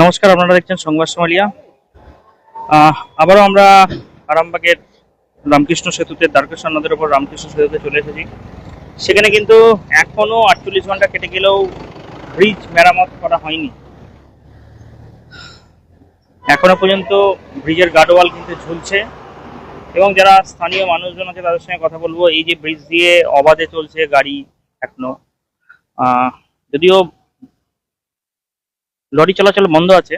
নমস্কার, আপনারা দেখছেন সংবাদ সোমালিয়া। আবারও আমরা আরামবাগের রামকৃষ্ণ সেতুতে, দ্বারকেশ্বর নদের উপর রামকৃষ্ণ সেতুতে চলে এসেছি। সেখানে কিন্তু এখনও আটচল্লিশ ঘণ্টা কেটে গেলেও ব্রিজ মেরামত করা হয়নি। এখনও পর্যন্ত ব্রিজের গার্ডওয়াল কিন্তু ঝুলছে এবং যারা স্থানীয় মানুষজন আছে, তাদের সঙ্গে কথা বলব। এই যে ব্রিজ দিয়ে অবাধে চলছে গাড়ি এখনও। যদিও লরি চলাচল বন্ধ আছে।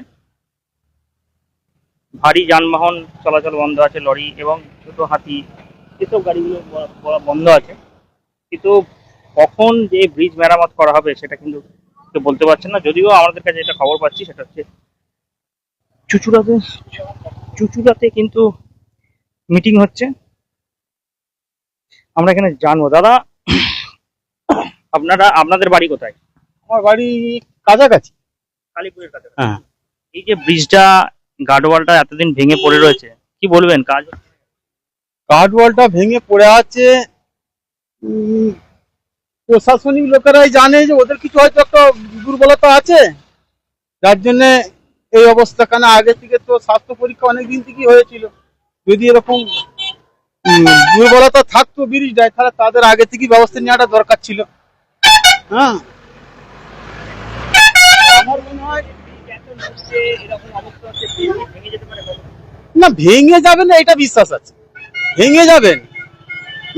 ভারী যানবাহন চলাচল বন্ধ আছে, লরি এবং ছোট হাতি, এসব গাড়িগুলো বন্ধ আছে। কিন্তু কখন যে ব্রিজ মেরামত করা হবে সেটা কিন্তু কেউ বলতে পারছেন না। যদিও আমাদের কাছে যেটা খবর পাচ্ছি সেটা হচ্ছে, চুচুড়াতে চুচুড়াতে কিন্তু মিটিং হচ্ছে। আমরা এখানে জানব। দাদা, আপনারা, আপনাদের বাড়ি কোথায়? আমার বাড়ি কাছাকাছি। কালীপুরের কাছে। হ্যাঁ। এই যে ব্রিজটা গার্ডওয়ালটা এতদিন ভেঙে পড়ে রয়েছে কি বলবেন কাজ গার্ডওয়ালটা ভেঙে পড়ে আছে। প্রশাসনিক লোকেরাই জানে যে ওদের কিছু হয়তো একটা দুর্বলতা আছে। যার জন্য এই অবস্থা কেন আগে থেকে তো স্বাস্থ্য পরীক্ষা অনেক দিন থেকেই হয়েছিল। যদি এরকম দুর্বলতা থাকতো ব্রিজটায় তাহলে তাদের আগে থেকেই ব্যবস্থা নেওয়াটা দরকার ছিল। হ্যাঁ। আমার মনে হয় না ভেঙে যাবেন না এটা বিশ্বাস আছে। ভেঙে যাবেন।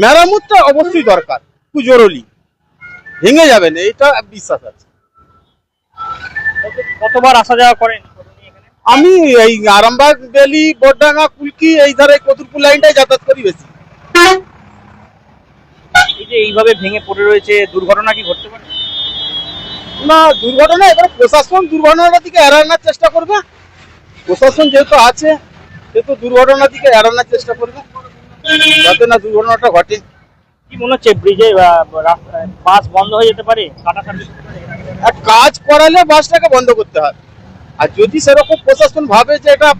মেরামতটা অবশ্যই দরকার খুব জরুরি ভেঙে যাবে না এটা বিশ্বাস আছে। কতবার আসা যাওয়া করেন? আমি এই আরামবাগ বেলি বডডাঙ্গা কুলকি এই ধারে কতুরপুর লাইনটাই যাতায়াত করি বেশি। এই যে এইভাবে ভেঙে পড়ে রয়েছে দুর্ঘটনা কি ঘটতে পারে? না দুর্ঘটনা এবার প্রশাসন দুর্ঘটনার দিকে এড়ানোর চেষ্টা করবে। প্রশাসন যেহেতু আছে সেহেতু দুর্ঘটনার দিকে এড়ানোর চেষ্টা করবে। যাতে না দুর্ঘটনাটা ঘটে। কি মনে হচ্ছে ব্রিজে বাস বন্ধ হয়ে যেতে পারে? আর কাজ করালে বাসটাকে বন্ধ করতে হয়। আর যদি সেরকম প্রশাসন ভাবে যে এটা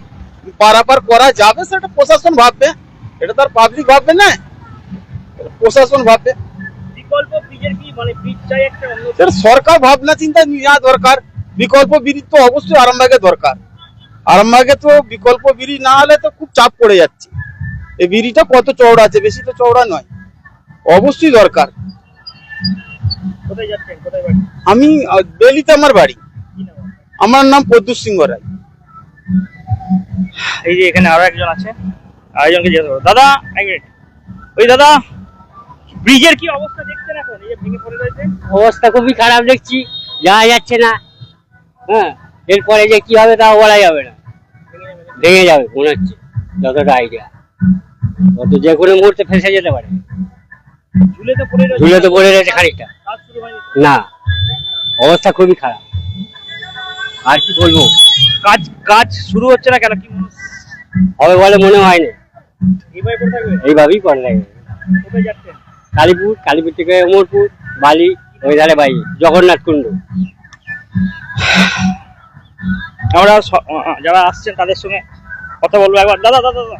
পারাপার করা যাবে সেটা প্রশাসন ভাববে। এটা তার পাবলিক ভাববে না। প্রশাসন ভাববে। সরকার ভাবনা চিন্তা নেওয়া দরকার বিকল্প ব্রিজ তো অবশ্যই আরামবাগে দরকার। আরামবাগে তো বিকল্প ব্রিজ না হলে তো খুব চাপ পড়ে যাচ্ছে। এই ব্রিজটা কত চওড়া আছে বেশি তো চওড়া নয়। অবশ্যই দরকার। বাড়ি? আমি দিল্লিতে আমার বাড়ি? আমার নাম প্রদ্যুৎ সিংহ রায়। এই যে এখানে আরও একজন আছে আরেকজনকে জিজ্ঞাসা দাদা এক মিনিট। ওই দাদা ব্রিজের কি অবস্থা দেখছেন এখন? এই যে ভেঙে পড়ে রয়েছে। অবস্থা খুবই খারাপ দেখছি যাওয়া যাচ্ছে না। হ্যাঁ এরপরে যে কি হবে তা বলা যাবে না। ভেঙে যাবে মনে হচ্ছে যতটা আইডিয়া অত যে কোনো মুহূর্তে ফেসে যেতে পারে। ঝুলে তো পড়ে রয়েছে। ঝুলে তো পড়ে রয়েছে খানিকটা। না অবস্থা খুবই খারাপ। আর কি বলব? কাজ কাজ শুরু হচ্ছে না কেন? কি হবে বলে মনে হয় না। এইভাবেই পড়ে লাগে। কোথায় যাচ্ছেন? কালীপুর কালীপুর থেকে অমরপুর বালি ওই ধারে বাড়ি জগন্নাথ কুণ্ড। আমরা যারা আসছেন তাদের সঙ্গে কথা বলব একবার। দাদা দাদা দাদা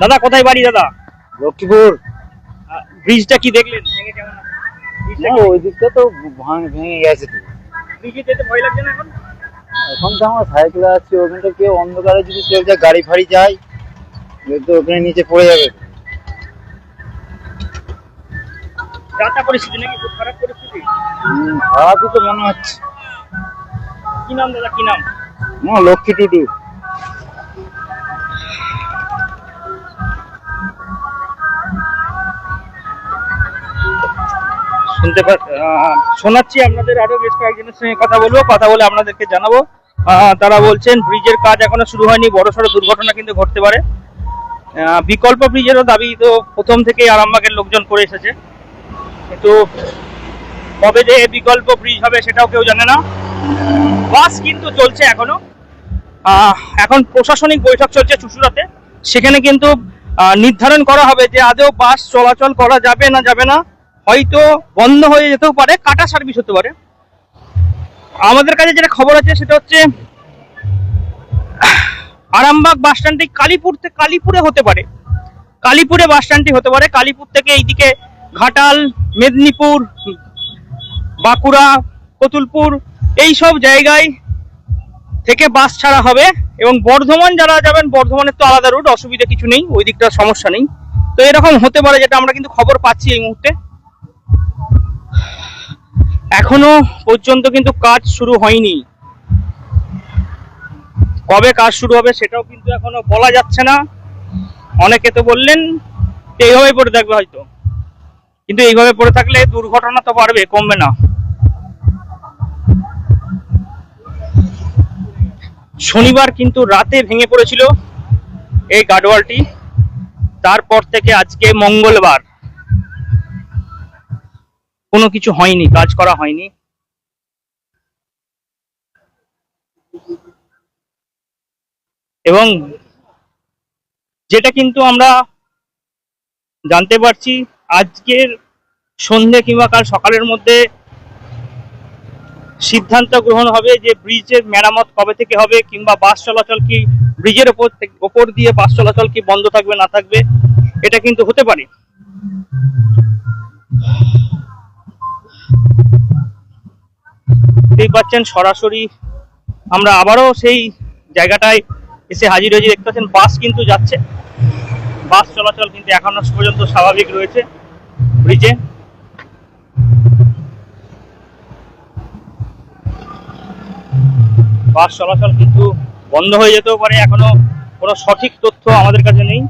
দাদা কোথায় বাড়ি দাদা? লক্ষ্মীপুর। ব্রিজটা কি দেখলেন? ভেঙে কেমন? ওই দিকটা তো ভেঙে গেছে তো। ব্রিজে যেতে ভয় লাগছে না এখন? এখন তো আমার সাইকেলে আছে ওখানটা কেউ অন্ধকারে যদি কেউ যায় গাড়ি ফাড়ি যায় তো ওখানে নিচে পড়ে যাবে। যাতা পরিস্থিতি নাকি খুব খারাপ পরিস্থিতি? খারাপই তো মনে হচ্ছে। কি নাম দাদা কি নাম? লক্ষ্মী টুডু। শুনতে শোনাচ্ছি আপনাদের আরও বেশ কয়েকজনের সঙ্গে কথা বলব কথা বলে আপনাদেরকে জানাব। তারা বলছেন ব্রিজের কাজ এখনও শুরু হয়নি বড় সড়ো দুর্ঘটনা কিন্তু ঘটতে পারে। আহ, বিকল্প ব্রিজেরও দাবি তো প্রথম থেকেই আরামবাগের লোকজন করে এসেছে। কিন্তু কবে যে বিকল্প ব্রিজ হবে সেটাও কেউ জানে না। বাস কিন্তু চলছে এখনও। এখন প্রশাসনিক বৈঠক চলছে চুচুড়াতে। সেখানে কিন্তু নির্ধারণ করা হবে যে আদৌ বাস চলাচল করা যাবে না যাবে না। হয়তো বন্ধ হয়ে যেতেও পারে, কাটা সার্ভিস হতে পারে। আমাদের কাছে যেটা খবর আছে সেটা হচ্ছে, আরামবাগ বাস স্ট্যান্ডটি কালীপুর থেকে কালীপুরে হতে পারে। কালীপুরে বাস স্ট্যান্ডটি হতে পারে। কালীপুর থেকে এইদিকে ঘাটাল, মেদিনীপুর, বাঁকুড়া, কতুলপুর, এই সব জায়গায় থেকে বাস ছাড়া হবে এবং বর্ধমান যারা যাবেন, বর্ধমানের তো আলাদা রুট, অসুবিধা কিছু নেই, ওই দিকটা সমস্যা নেই। তো এরকম হতে পারে যেটা আমরা কিন্তু খবর পাচ্ছি এই মুহূর্তে। এখনও পর্যন্ত কিন্তু কাজ শুরু হয়নি। কবে কাজ শুরু হবে সেটাও কিন্তু এখনও বলা যাচ্ছে না। অনেকে তো বললেন এইভাবেই এইভাবে পড়ে থাকবে হয়তো। কিন্তু এইভাবে পড়ে থাকলে দুর্ঘটনা তো বাড়বে, কমবে না। শনিবার কিন্তু রাতে ভেঙে পড়েছিল এই গার্ডওয়ালটি তারপর থেকে আজকে মঙ্গলবার। কোনো কিছু হয়নি, কাজ করা হয়নি। এবং যেটা কিন্তু আমরা জানতে পারছি আজকের সন্ধে কিংবা কাল সকালের মধ্যে সিদ্ধান্ত গ্রহণ হবে যে ব্রিজের মেরামত কবে থেকে হবে কিংবা বাস চলাচল কি ব্রিজের ওপর ওপর দিয়ে বাস চলাচল কি বন্ধ থাকবে, না থাকবে, এটা কিন্তু হতে পারে। দেখতেই পাচ্ছেন সরাসরি আমরা আবারও সেই জায়গাটায় এসে হাজির হয়েছি। দেখতে পাচ্ছেন বাস কিন্তু যাচ্ছে। বাস চলাচল কিন্তু এখনও পর্যন্ত স্বাভাবিক রয়েছে। ব্রিজে বাস চলাচল কিন্তু বন্ধ হয়ে যেতেও পারে, এখনও কোনো সঠিক তথ্য আমাদের কাছে নেই।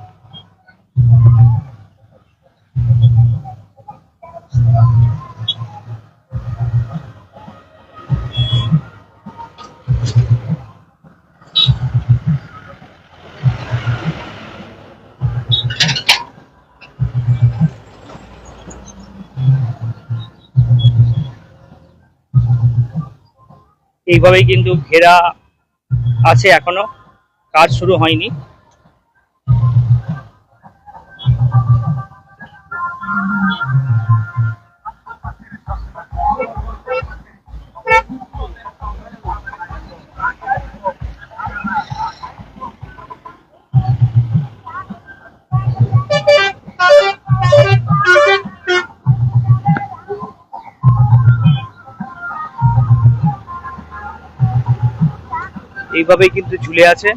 এইভাবেই কিন্তু ঘেরা আছে এখনও। কাজ শুরু হয়নি। এইভাবেই কিন্তু ঝুলে আছে।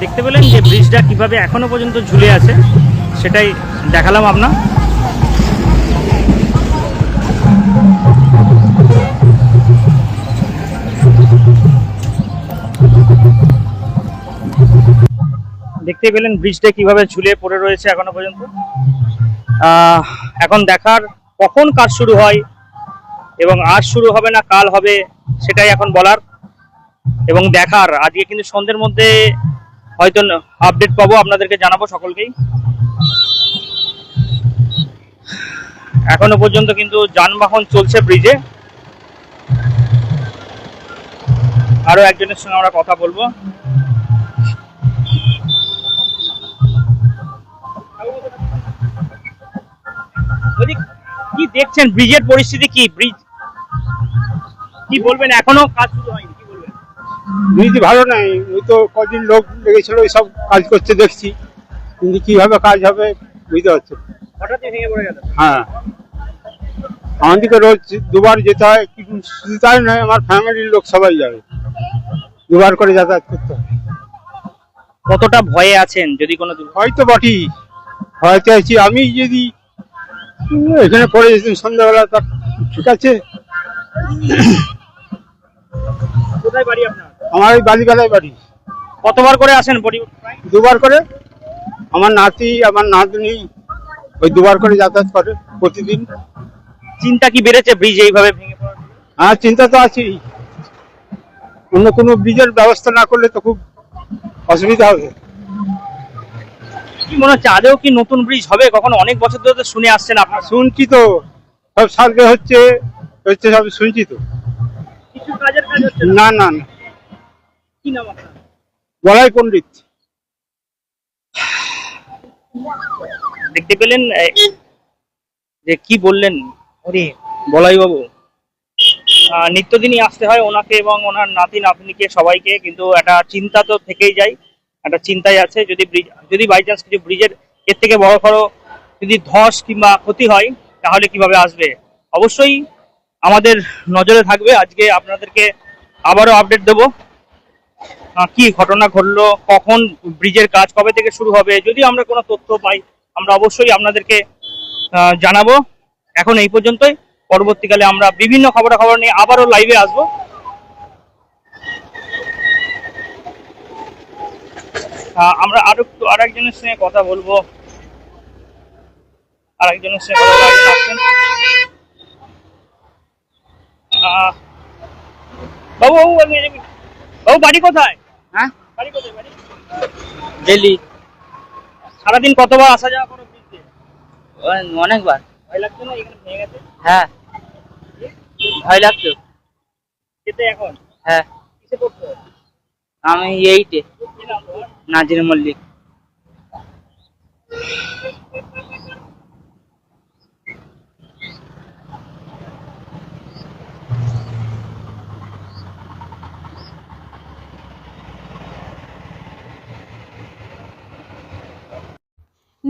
দেখতে পেলেন যে ব্রিজটা কীভাবে এখনও পর্যন্ত ঝুলে আছে, সেটাই দেখালাম আপনার। দেখতে পেলেন ব্রিজটা কীভাবে ঝুলে পড়ে রয়েছে এখনও পর্যন্ত। এখন দেখার কখন কাজ শুরু হয় এবং আজ শুরু হবে না, কাল হবে, সেটাই এখন বলার এবং দেখার। আজকে কিন্তু সন্ধ্যের মধ্যে হয়তো আপডেট পাবো, আপনাদেরকে জানাব সকলকেই। এখনও পর্যন্ত কিন্তু যানবাহন চলছে ব্রিজে আরও একজনের সঙ্গে আমরা কথা বলব। দেখছেন ব্রিজের পরিস্থিতি কি? ব্রিজ কি বলবেন? এখনও কাজ শুরু হয়নি নীতি ভালো নাই। ওই তো কদিন লোক লেগেছিল ওই সব কাজ করছে দেখছি। কিন্তু কীভাবে কাজ হবে বুঝতে পারছ। হঠাৎই ভেঙে পড়ে গেল। হ্যাঁ। আমাদেরকে রোজ দুবার যেতে হয় কিন্তু শুধু তাই নয় আমার ফ্যামিলির লোক সবাই যাবে। দুবার করে যাতায়াত করতে হয়। কতটা ভয়ে আছেন যদি কোনো দুর্ঘটনা হয়তো বটি হয়তো আছি। আমি যদি এখানে পড়ে যেতাম সন্ধ্যাবেলা তা ঠিক আছে। কোথায় বাড়ি আপনার? আমার ওই বালিবেলায় বাড়ি। কতবার করে আসেন পরিবার দুবার করে। আমার নাতি আমার নাতনি ওই দুবার করে যাতায়াত করে প্রতিদিন। চিন্তা কি বেড়েছে ব্রিজ এইভাবে ভেঙে পড়ার? হ্যাঁ চিন্তা তো আছেই। অন্য কোনো ব্রিজের ব্যবস্থা না করলে তো খুব অসুবিধা হবে। কি মনে হচ্ছে? আদেও কি নতুন ব্রিজ হবে? কখনো অনেক বছর ধরে তো শুনে আসছেন আপনার। শুনছি তো। সব সার্ভে হচ্ছে হচ্ছে সব শুনছি তো। কিছু কাজের কাজ হচ্ছে না? না না কি নাম আপনার? বলাই পণ্ডিত। দেখতে পেলেন যে কি বললেন? ওরে বলাই বাবু নিত্যদিনই আসতে হয় ওনাকে এবং ওনার নাতি নাতনিকে সবাইকে কিন্তু একটা চিন্তা তো থেকেই যায়। একটা চিন্তাই আছে, যদি ব্রিজ যদি বাই চান্স কিছু ব্রিজের এর থেকে বড় বড় যদি ধস কিংবা ক্ষতি হয়, তাহলে কীভাবে আসবে? অবশ্যই আমাদের নজরে থাকবে। আজকে আপনাদেরকে আবারও আপডেট দেবো। কি ঘটনা ঘটলো, কখন ব্রিজের কাজ কবে থেকে শুরু হবে, যদি আমরা কোনো তথ্য পাই, আমরা অবশ্যই আপনাদেরকে জানাব। এখন এই পর্যন্তই। পরবর্তীকালে আমরা বিভিন্ন খবরাখবর নিয়ে আবারও লাইভে আসব। আমরা আরও একটু আর একজনের সঙ্গে কথা বলব। আর একজনের সঙ্গে কথা আসছেন। বাবু বাবু বাবু বাড়ি কোথায়? হ্যাঁ? বাড়ি কোথায় বাড়ি? দিল্লি। সারাদিন কতবার আসা যাওয়া করো অনেকবার। ভয় লাগছে না? এখানে ভেঙে গেছে? হ্যাঁ। ভয় লাগতো যেতে এখন? হ্যাঁ। কিসে পড়তো? আমি এইটে নাজির মল্লিক।